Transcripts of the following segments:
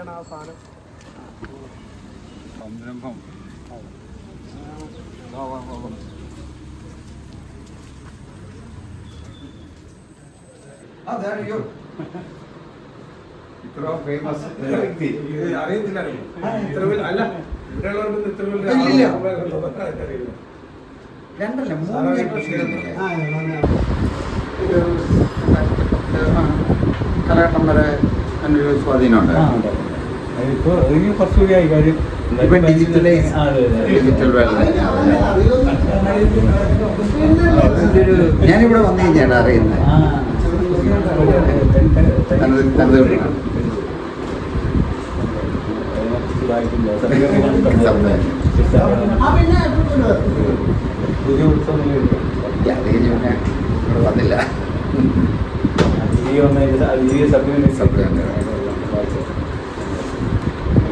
തന്നെയാണ് ആ സാധനം. സംരംഭം. ഇത്ര ഫേമസ് വ്യക്തി. അറിയത്തില്ല അല്ല ഇത്ര വലിയ രണ്ടല്ല മൂന്ന് കാലഘട്ടം വരെ അനുയോജ്യ സ്വാധീനമുണ്ട് ഇപ്പോൾ ഇനി കുറച്ചുകൂടി ആയി. കാര്യം ഡിജിറ്റലൈസ്. ഡിജിറ്റൽ ഞാനിവിടെ വന്നു കഴിഞ്ഞാണ് അറിയുന്നത്. പുതിയ അത് കഴിഞ്ഞ് പിന്നെ ഇവിടെ വന്നില്ല. സപ്ലിമെന്റ് സബ്ജിമെന്റ്.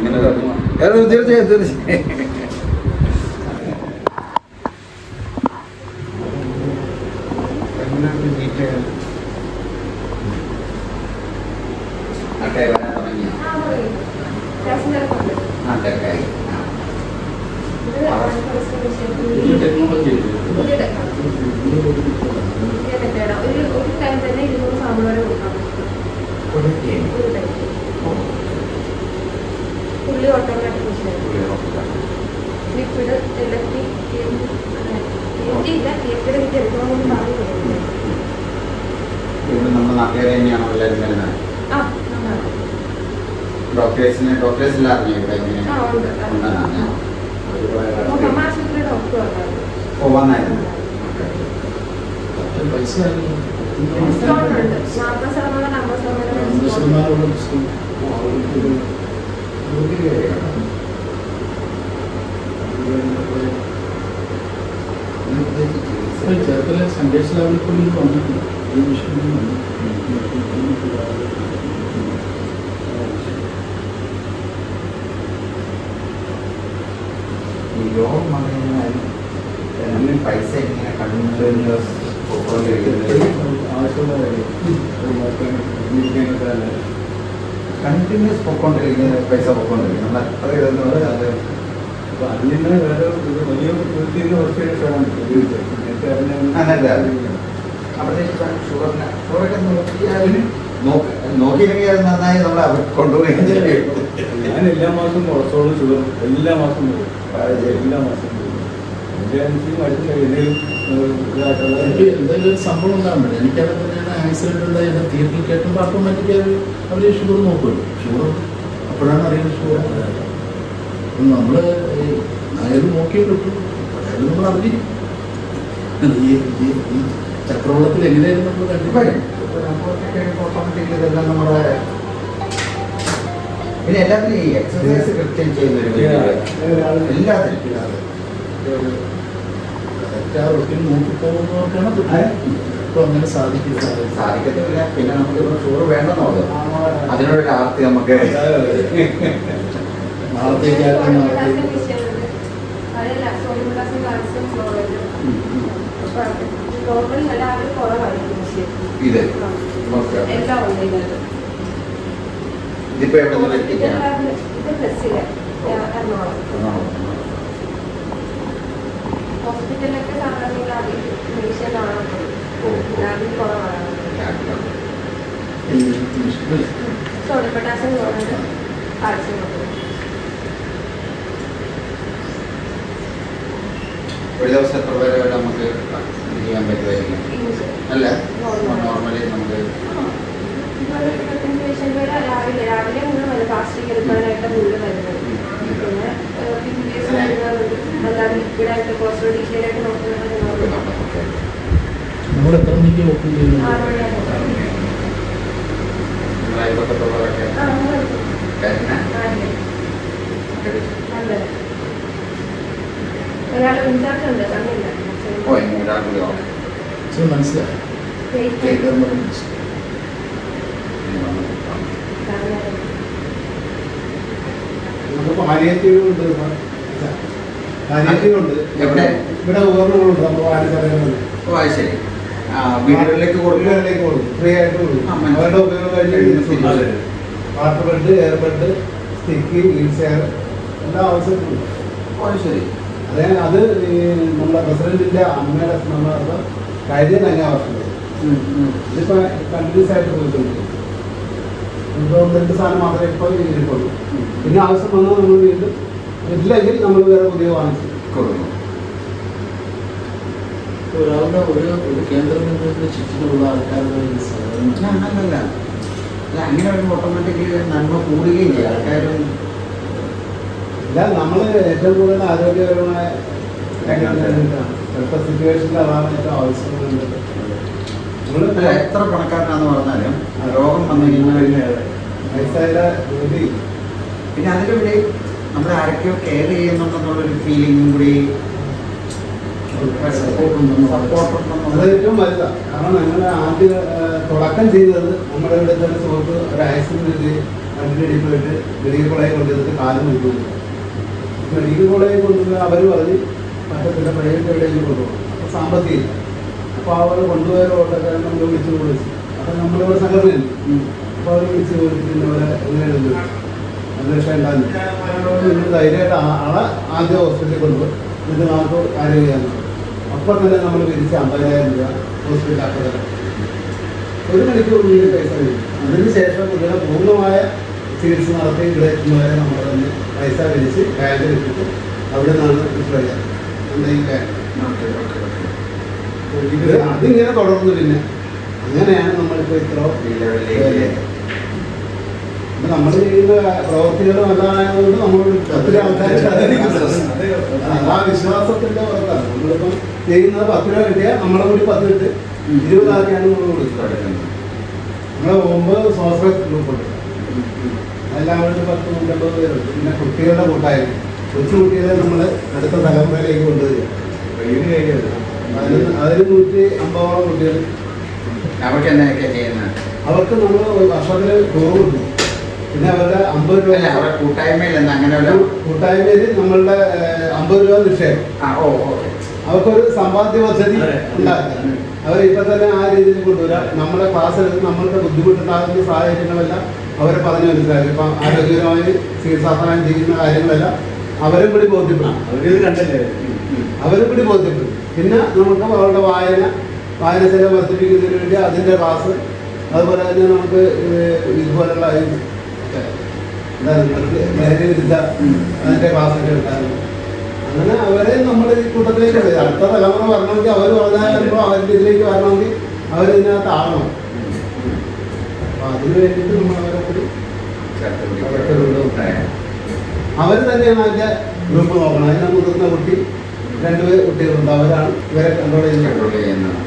അങ്ങനെ തീർച്ചയായും തീർച്ചയായും. ഒരു ടൈം തന്നെ ഇരുന്നൂറ് സാമ്പിൾ വരെ കൊടുക്കാൻ പറ്റും ഒരു ടീം. ഒരു time fully automatic machine liquid ഇലക്ട്രി ഇല്ല ലിക്വിഡ് എനിക്ക് എടുക്കണമെന്ന് പറഞ്ഞു ഡോക്ടേഴ്സിന് ഡോക്ടേഴ്സ് എല്ലാം അറിഞ്ഞു ഇവിടെ വന്നായിരുന്നു. ഓ വന്നായിരുന്നു ഉണ്ട്. നാൽപ്പത് ശതമാനം അമ്പത് ശതമാനം ഡിസ്കൗണ്ട് ചേർത്തല സന്ദേശ ലാബിൽ വന്നിട്ടുണ്ട് ഈ വിഷയം ഈ രോഗം വന്നു കഴിഞ്ഞാൽ അതിന് പൈസ ഇങ്ങനെ കണ്ടിന്യൂസ് ആവശ്യമുള്ള കാര്യം കണ്ടിന്യൂസ് പൊക്കോണ്ടിരിക്കുന്ന പൈസ പൊക്കോണ്ടിരിക്കും നമ്മൾ എത്ര ഇതെന്ന് പറഞ്ഞാൽ അപ്പൊ അതിൽ നിന്ന് വേറെ ഒരു വലിയ വൃത്തിയിൽ കുറച്ച് ശേഷമാണ് ഉപയോഗിച്ചത് നേരത്തെ അതെ, അതെ. അറിഞ്ഞ അപ്പോഴത്തേക്ക് ഷുഗറിന് ഷുഗറൊക്കെ നോക്കിയാലും നോക്കി നോക്കിയില്ലെങ്കിൽ അത് നന്നായി നമ്മൾ ഞാൻ എല്ലാ മാസവും കൊളസ്ട്രോളും ഷുഗർ എല്ലാ മാസവും പോകും. അത്. എല്ലാ മാസവും പോകും. എന്റെ അനുസരിച്ച് മരുന്ന് എന്തെങ്കിലും ഇതായിട്ടുള്ള എനിക്ക് എന്തെങ്കിലും ഒരു സംഭവം ഉണ്ടാകുമ്പോഴേ എനിക്കത് ആക്സിഡന്റ് ഉണ്ടായി എന്നെ തിയേറ്ററിൽ കേട്ടുമ്പോൾ ഓട്ടോമാറ്റിക്കായി അവർ ഷുഗർ നോക്കുമല്ലോ ഷുഗർ അപ്പോഴാണ് അറിയുന്നത് ഷുഗർ അപ്പം നമ്മൾ അയാൾ നോക്കിയേ കിട്ടും അയാൾ നമ്മൾ അറിഞ്ഞിരിക്കും. ഈ ഈ- ചക്രവളത്തിൽ എങ്ങനെയായിരുന്നു നമ്മൾ ഇതെല്ലാം നമ്മുടെ പിന്നെ എല്ലാത്തിനും ഈ എക്സസൈസ് കൃത്യം ചെയ്യുന്ന ഒരു എല്ലാത്തിനും. ആ റൊട്ടീൻ നോക്കി ഇപ്പോൾ അങ്ങനെ സാധിക്കില്ല. സാധിക്കത്തില്ല. പിന്നെ നമുക്ക് ഷുഗർ വേണ്ടെന്നുള്ളത്. അതിനോടൊരു ആർത്തി നമുക്ക് നാളത്തേക്ക് ഇത്. ഇതിപ്പോ എവിടെ നിന്ന് എത്തിക്കാം? ഹോസ്പിറ്റലിലൊക്കെ സാധാരണ സോഡിയം പൊട്ടാസ്യം ക്ലോറൈഡ് കാൽസ്യം ഒരു ദിവസം എത്ര പേരെ വരെ നമുക്ക് ചെയ്യാൻ പറ്റുമായിരിക്കും അല്ല? നോർമലി നമുക്ക് രാവിലെ രാവിലെ മൂന്ന് പ്ലാസ്റ്റിക് എടുക്കാനായിട്ട് മൂന്ന് വരുന്നത്. പിന്നെ വരുന്നവരുണ്ട് അല്ലാതെ ലിക്വിഡായിട്ട് കുറച്ചുകൂടി ഡീറ്റെയിൽ ആയിട്ട് നോക്കുന്നവരുണ്ട് നമ്മൾ എത്ര മണിക്ക് ഓപ്പൺ ചെയ്യുന്നത്? ഓ മനസ്സിലായി. പാലിയേറ്റീവ് ഉണ്ട് പാലിയേറ്റീവ് ഉണ്ട് എവിടെ? ഇവിടെ ഉപകരണങ്ങളുണ്ട് നമ്മൾ വാരചലങ്ങളിൽ ഓ അത് ശരി. വീടുകളിലേക്ക് വീടുകളിലേക്ക് കൊടുക്കും. ഫ്രീ ആയിട്ട് കൊടുക്കും. അവരുടെ ഉപയോഗം കഴിഞ്ഞ് കഴിഞ്ഞ് water bed air bed stick wheelchair എല്ലാ ആവശ്യത്തിനും. ശരി. അതെ അത് നമ്മുടെ പ്രസിഡന്റിന്റെ അമ്മയുടെ സ്മരണാർത്ഥം കഴിഞ്ഞ തന്നെ വർഷം ഇതിപ്പോ കണ്ടിന്യൂസ് ആയിട്ട് പോയിട്ടുണ്ട് രണ്ട് സാധനം മാത്രമേ ഇപ്പോൾ ഇരിക്കുള്ളൂ പിന്നെ ആവശ്യം വന്നാൽ നമ്മൾ വീണ്ടും ഇല്ലെങ്കിൽ നമ്മൾ വേറെ പുതിയ വാങ്ങിച്ചു കൊടുക്കുന്നു ഒരാളുടെ ഒരു ഒരു കേന്ദ്ര ബിന്ദുവിന്റെ ചുറ്റിനുള്ള ആൾക്കാരുടെ ഈ സഹകരണം. അല്ലല്ല അല്ല അങ്ങനെ വരുമ്പോൾ ഓട്ടോമാറ്റിക്കലി നന്മ കൂടുകയും ചെയ്യും. ആൾക്കാരും ഇല്ല നമ്മൾ ഏറ്റവും കൂടുതൽ ആരോഗ്യപരമായ ചിലപ്പോൾ സിറ്റുവേഷനിൽ അതാണ് ഏറ്റവും ആവശ്യമുണ്ട് അല്ല, നമ്മൾ എത്ര പണക്കാരനാന്ന് പറഞ്ഞാലും രോഗം വന്നു കഴിഞ്ഞാൽ വയസ്സായ ജോലി. പിന്നെ അതിലൂടെ നമ്മളെ ആരൊക്കെയോ കെയർ ചെയ്യുന്നുണ്ടെന്നുള്ളൊരു ഫീലിംഗും കൂടി അത് ഏറ്റവും വലുതാണ് കാരണം ഞങ്ങൾ ആദ്യം തുടക്കം ചെയ്തത് നമ്മുടെ ഇവിടെ തന്നെ സുഹൃത്ത് ഒരു ആക്സിഡന്റ് വണ്ടിയിടയിൽ പോയിട്ട് മെഡിക്കൽ കോളേജിൽ കൊണ്ടുവന്നിട്ട് കാലം നിൽക്കുന്നു മെഡിക്കൽ കോളേജിൽ കൊണ്ടുപോയി അവർ പറഞ്ഞ് പറ്റത്തില്ല പ്രൈവറ്റ് എവിടെയെങ്കിലും കൊണ്ടുപോകും അപ്പോൾ സാമ്പത്തികം അപ്പോൾ അവർ കൊണ്ടുപോയ ഓട്ടക്കാരൻ നമ്മൾ വിളിച്ചു വിളിച്ചു. അപ്പോൾ നമ്മളിവിടെ സംഘടനയുണ്ട്. അപ്പോൾ അവർ വിളിച്ച് വിളിച്ച് അവരെ എങ്ങനെയാണ് അന്വേഷണം ഉണ്ടാകുന്നു ധൈര്യമായിട്ട് ആളെ ആദ്യം ഹോസ്പിറ്റലിൽ കൊണ്ടുപോയി. എന്നിട്ട് നമുക്ക് ചെയ്യാൻ അപ്പൊ തന്നെ നമ്മൾ തിരിച്ച് അമ്പതിനായിരം രൂപ ഹോസ്പിറ്റൽ അപ്പോൾ ഒരു മണിക്കൂർ വീണ്ടും പൈസ കഴിഞ്ഞു അതിനുശേഷം ഇവിടെ പൂർണമായ ചികിത്സ നടത്തി ഇവിടെ എത്തുന്നവരെ നമ്മൾ തന്നെ പൈസ വിളിച്ച് ബാങ്കിൽ ഇട്ടിട്ട് അവിടെ നിന്നാണ് ഇപ്പോഴാണ് ഇത് അതിങ്ങനെ തുടർന്നു പിന്നെ അങ്ങനെയാണ് നമ്മളിപ്പോ ഇത്ര നമ്മൾ ചെയ്യുന്ന പ്രവർത്തികൾ നല്ലതായതുകൊണ്ട് നമ്മൾ ഒത്തിരി ആൾക്കാർ ആ വിശ്വാസത്തിന്റെ പുറത്താണ്. നമ്മളിപ്പം ചെയ്യുന്നത് പത്ത് രൂപ കിട്ടിയാൽ നമ്മളെ കൂടി പത്ത് കിട്ട്. ഇരുപതാക്കിയാണ് നമ്മൾ കൊടുക്കുന്നത് നമ്മളെ ഒമ്പത് സ്വാശ്രയ ഗ്രൂപ്പുണ്ട്. അതെല്ലാം കൂടി പത്ത് നൂറ്റമ്പത് പേരുണ്ട്. പിന്നെ കുട്ടികളുടെ കൂട്ടായ്മ. കൊച്ചു കുട്ടികളെ നമ്മൾ അടുത്ത തലമുറയിലേക്ക് കൊണ്ടുവരിക. അതിന് അതിന് നൂറ്റി അമ്പതോളം കുട്ടികൾ അവർക്ക് എന്തൊക്കെയാ ചെയ്യുന്നത്? അവർക്ക് നമ്മൾ വർഷത്തിൽ ടൂർ കൊടുക്കും. പിന്നെ അവരുടെ അമ്പത് രൂപ അവരുടെ കൂട്ടായ്മയിൽ നിന്ന് അങ്ങനെ ഒരു കൂട്ടായ്മയിൽ നമ്മളുടെ അമ്പത് രൂപ നിക്ഷേപം ആ ഓ ഓക്കെ അവർക്കൊരു സമ്പാദ്യ പദ്ധതി അതെ. ഉണ്ടാക്കുക. അവർ ഇപ്പൊ തന്നെ ആ രീതിയിൽ കൊണ്ടുവരാം നമ്മുടെ ക്ലാസ് എടുത്ത് നമ്മളുടെ ബുദ്ധിമുട്ടുണ്ടാകുന്ന സാഹചര്യങ്ങളെല്ലാം അവരെ പറഞ്ഞു മനസ്സിലായി ഇപ്പം ആരോഗ്യപരമായി ചികിത്സാ സഹായം ചെയ്യുന്ന കാര്യങ്ങളെല്ലാം അവരും കൂടി ബോധ്യപ്പെടാം അവരിത് കണ്ടല്ലേ? അവരും കൂടി ബോധ്യപ്പെടും. പിന്നെ നമുക്ക് അവരുടെ വായന വായനശീലം വർദ്ധിപ്പിക്കുന്നതിന് വേണ്ടി അതിന്റെ ക്ലാസ് അതുപോലെ തന്നെ നമുക്ക് ഇതുപോലുള്ള ലഹരി വിരുദ്ധ. അതിന്റെ ക്ലാസ്സൊക്കെ എടുക്കാറുണ്ട് അങ്ങനെ അവരെ നമ്മൾ ഈ കൂട്ടത്തിലേക്ക്. അടുത്ത തലമുറ വരണമെങ്കിൽ അവർ പറഞ്ഞാൽ അവരുടെ ഇതിലേക്ക് വരണമെങ്കിൽ അവരിതിനകത്ത് ആകണം. അപ്പൊ അതിനു വേണ്ടിയിട്ട് നമ്മൾ അവരെ കൂടി അവർ തന്നെയാണ് അതിന്റെ ഗ്രൂപ്പ് നോക്കണം. അതിനെ മുതിർന്ന കുട്ടി രണ്ട് കുട്ടികളുണ്ട്. അവരാണ് ഇവരെ കൺട്രോൾ കൺട്രോൾ ചെയ്യുന്നത് ചെയ്യുന്നത്.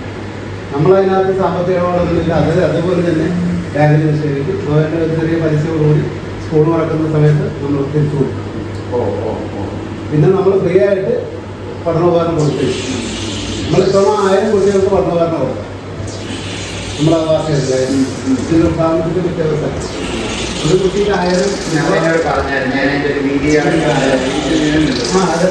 നമ്മളതിനകത്ത് സാമ്പത്തികമാണെന്നില്ല അത് അതുപോലെ തന്നെ ബാങ്കിന് നിക്ഷേപിക്കും അതുപോലെ ഒരു ചെറിയ പലിശയോടുകൂടി സ്കൂൾ നടക്കുന്ന സമയത്ത് നമ്മൾ തിരിച്ചു കൊടുക്കും ഓ ഓ ഓ. പിന്നെ നമ്മൾ ഫ്രീ ആയിട്ട് പഠനോപകരണം കൊടുത്തു. നമ്മൾ ഇത്തവണ ആയിരം കുട്ടികൾക്ക് പഠനോപകരണം കൊടുക്കാം നമ്മുടെ ഇതിന് പ്രാമുഖ്യത്തിൽ വ്യത്യാസം ഒരു കുട്ടിക്ക് ആയിരം ഞാൻ പറഞ്ഞായിരുന്നു ഞാൻ എന്റെ ഒരു വീഡിയോ ആ അതെ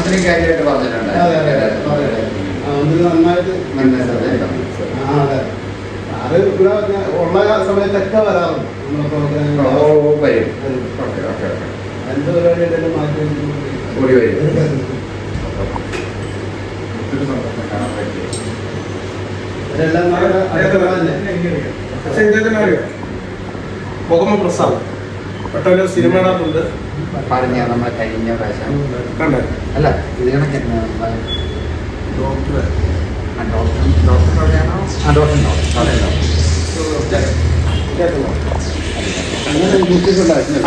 മന്ത്രി കാര്യമായിട്ട് പറഞ്ഞിട്ടുണ്ട് അതെ അതെ അതെ. അതെ ആ, ഒന്ന് നന്നായിട്ട് നന്നായിട്ട് ആ അതെ. അത്. ഇവിടെ ഉള്ള സമയത്തൊക്കെ വരാറുണ്ട്. എന്ത് മാറ്റി ഓടി വരും. പ്രസാദ്. പെട്ടെന്ന് സിനിമയിനകത്തുണ്ട് പറഞ്ഞ നമ്മളെ കഴിഞ്ഞ പ്രാവശ്യം. കണ്ടേ? അല്ല ഇത് കണക്കെ ഡോക്ടർ. ആ അങ്ങനെ ബുദ്ധിമുട്ടുണ്ടായിരുന്നു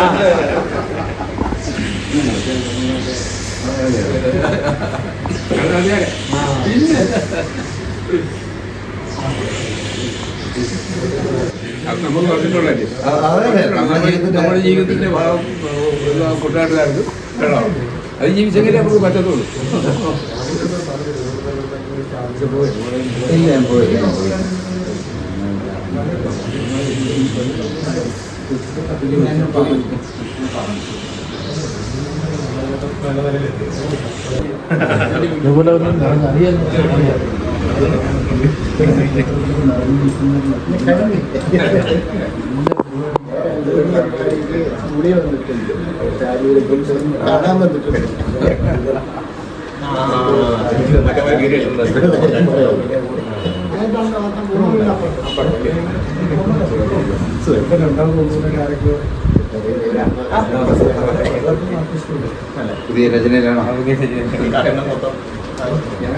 അതെ, നമ്മൾ നമ്മുടെ ജീവിതത്തിന്റെ- നമ്മുടെ ജീവിതത്തിന്റെ ഭാഗം കൊണ്ടാട്ടുകാർക്ക് വേണം അത് ജീവിച്ചെങ്കിലേ നമുക്ക് പറ്റത്തുള്ളൂ. ഇല്ല ഞാൻ സ്റ്റുഡിയോ വന്നിട്ടുണ്ട് കാണാൻ വന്നിട്ടുണ്ട് പുതിയ രചനയിലാണോ.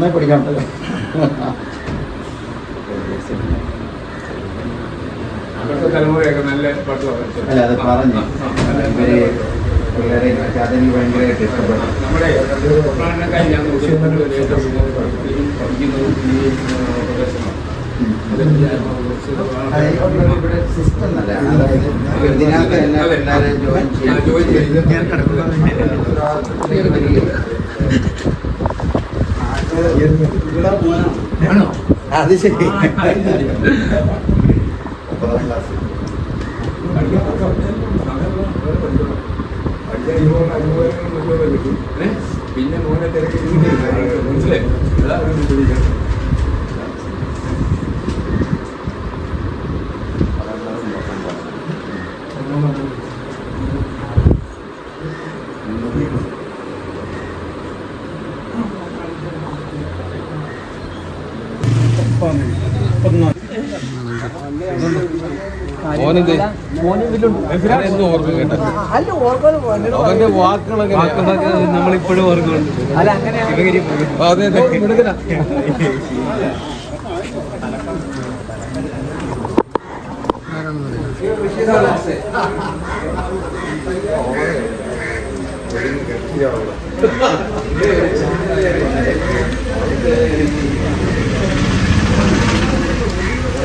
നന്നായി പാട്ട് അല്ല അത് പറഞ്ഞു. ഇവർ പിള്ളേരെ അക്കാദമി ഭയങ്കരമായിട്ട് ഇവിടെ സിസ്റ്റം നല്ല അതായത് ഇതിനകത്ത് എല്ലാ പിള്ളേരെ ജോയിൻ ചെയ്ത്. ആണോ അത് ശരി? പിന്നെ മോനെ തിരക്കി മനസ്സിലായി അതാ ഒരു പിടിക്കാൻ ഓനെന്ത് ഓനെന്ത് ഓർമ്മ കേട്ടോ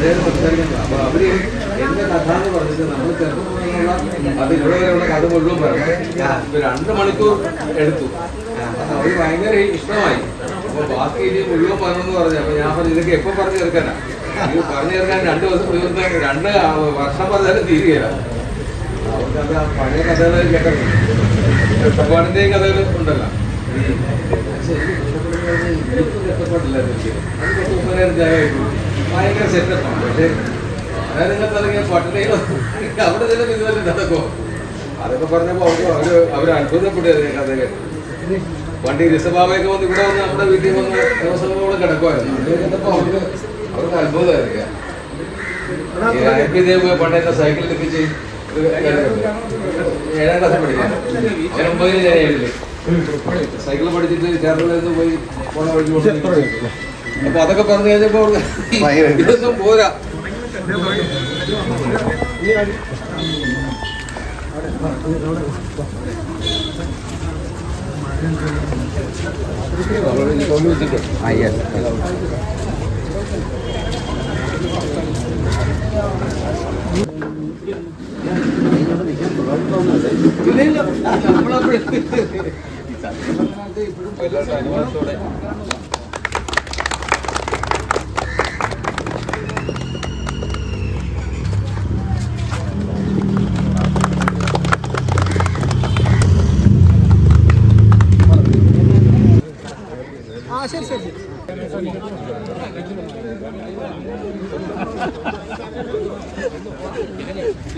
അതെ അതെ മിടുക്കനാ. അപ്പൊ അവർ എന്റെ കഥ എന്ന് പറഞ്ഞിട്ട് നമ്മൾ ചെറുപ്പമുള്ള അത് ഇവിടെ വരെയുള്ള കഥ മുഴുവൻ പറഞ്ഞു രണ്ട് മണിക്കൂർ എടുത്തു. അവർ ഭയങ്കര ഇഷ്ടമായി. അപ്പൊ ബാക്കി ഇനി മുഴുവൻ പറഞ്ഞെന്ന് പറഞ്ഞു. അപ്പൊ ഞാൻ പറഞ്ഞു ഇതൊക്കെ എപ്പോ പറഞ്ഞു തീർക്കാനാ? ഇത് പറഞ്ഞു തീർക്കാൻ രണ്ട് ദിവസം രണ്ട് വർഷം പറഞ്ഞാലും തീരുകയില്ല. അവർക്ക് അത് പഴയ കഥകൾ കേട്ടോ കഷ്ടപ്പാടിന്റെയും കഥകൾ ഉണ്ടല്ലോ ഭയങ്കര സെറ്റപ്പാണ് പക്ഷേ നിങ്ങൾക്ക് ഇറങ്ങിയ പട്ടണയിലോ അവിടെ ചില ഇതുപോലെ നടക്കോ അതൊക്കെ പറഞ്ഞപ്പോൾ അവർക്ക് അവർ അവർ അത്ഭുതപ്പെട്ടു കഥ കേട്ടു. വണ്ടി ഋഷഭാവയൊക്കെ വന്ന് ഇവിടെ വന്ന് നമ്മുടെ വീട്ടിൽ വന്ന് ദിവസങ്ങളോട് കിടക്കുമായിരുന്നു കേട്ടപ്പോൾ അവർക്ക് അവർക്ക് പണ്ടേ സൈക്കിളിൽ എത്തിച്ച് ഏഴാം ക്ലാസ് പഠിക്കാം ഞാൻ ഏഴിൽ സൈക്കിൾ പഠിച്ചിട്ട് കേരളത്തിൽ നിന്ന് പോയി പോണ വഴി അപ്പൊ അതൊക്കെ പറഞ്ഞു കഴിഞ്ഞപ്പോ അവർക്ക് ഇതൊന്നും പോരാ. ആ യെസ് ഇല്ല ഇല്ല നമ്മളപ്പോഴും ഇപ്പോഴും